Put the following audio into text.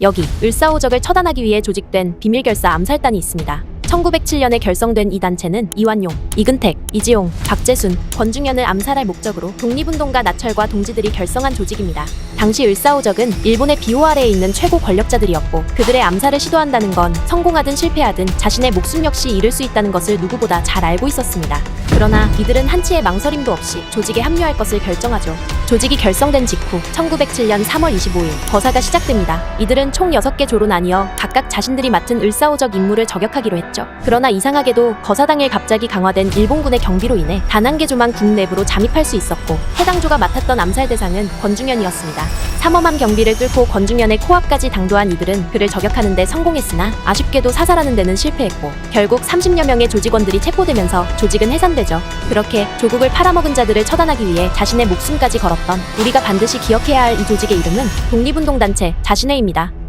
여기 을사오적을 처단하기 위해 조직된 비밀결사 암살단이 있습니다. 1907년에 결성된 이 단체는 이완용, 이근택, 이지용, 박재순, 권중현을 암살할 목적으로 독립운동가 나철과 동지들이 결성한 조직입니다. 당시 을사오적은 일본의 비호 아래에 있는 최고 권력자들이었고 그들의 암살을 시도한다는 건 성공하든 실패하든 자신의 목숨 역시 잃을 수 있다는 것을 누구보다 잘 알고 있었습니다. 그러나 이들은 한치의 망설임도 없이 조직에 합류할 것을 결정하죠. 조직이 결성된 직후 1907년 3월 25일 거사가 시작됩니다. 이들은 총 6개 조로 나뉘어 각각 자신들이 맡은 을사오적 임무를 저격하기로 했죠. 그러나 이상하게도 거사 당일 갑자기 강화된 일본군의 경비로 인해 단 한 개 조만 국 내부로 잠입할 수 있었고 해당 조가 맡았던 암살 대상은 권중현이었습니다. 삼엄한 경비를 뚫고 권중현의 코앞까지 당도한 이들은 그를 저격하는 데 성공했으나 아쉽게도 사살하는 데는 실패했고 결국 30여 명의 조직원들이 체포되면서 조직은 해산되죠. 그렇게 조국을 팔아먹은 자들을 처단하기 위해 자신의 목숨까지 걸었던 우리가 반드시 기억해야 할 이 조직의 이름은 독립운동단체 자신회입니다.